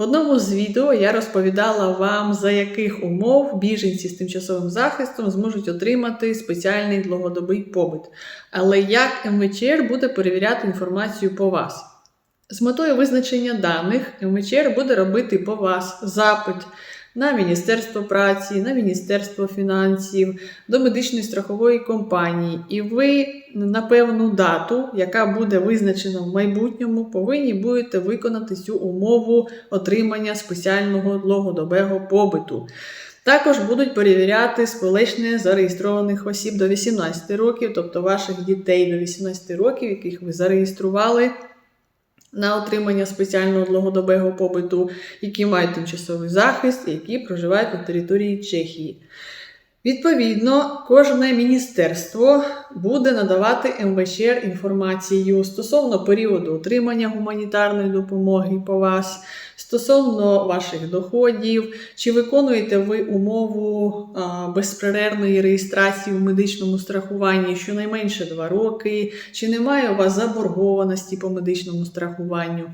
В одному з відео я розповідала вам, за яких умов біженці з тимчасовим захистом зможуть отримати спеціальний довгодобий побит. Але як МВЧР буде перевіряти інформацію по вас? З метою визначення даних МВЧР буде робити по вас запит на Міністерство праці, на Міністерство фінансів, до медичної страхової компанії, і ви на певну дату, яка буде визначена в майбутньому, повинні будете виконати цю умову отримання спеціального довгодобового побиту. Також будуть перевіряти сполечне зареєстрованих осіб до 18 років, тобто ваших дітей до 18 років, яких ви зареєстрували на отримання спеціального довгодобового побиту, які мають тимчасовий захист, і які проживають на території Чехії. Відповідно, кожне міністерство буде надавати МВЧР інформацію стосовно періоду отримання гуманітарної допомоги по вас, стосовно ваших доходів, чи виконуєте ви умову безперервної реєстрації в медичному страхуванні щонайменше 2 роки, чи немає у вас заборгованості по медичному страхуванню.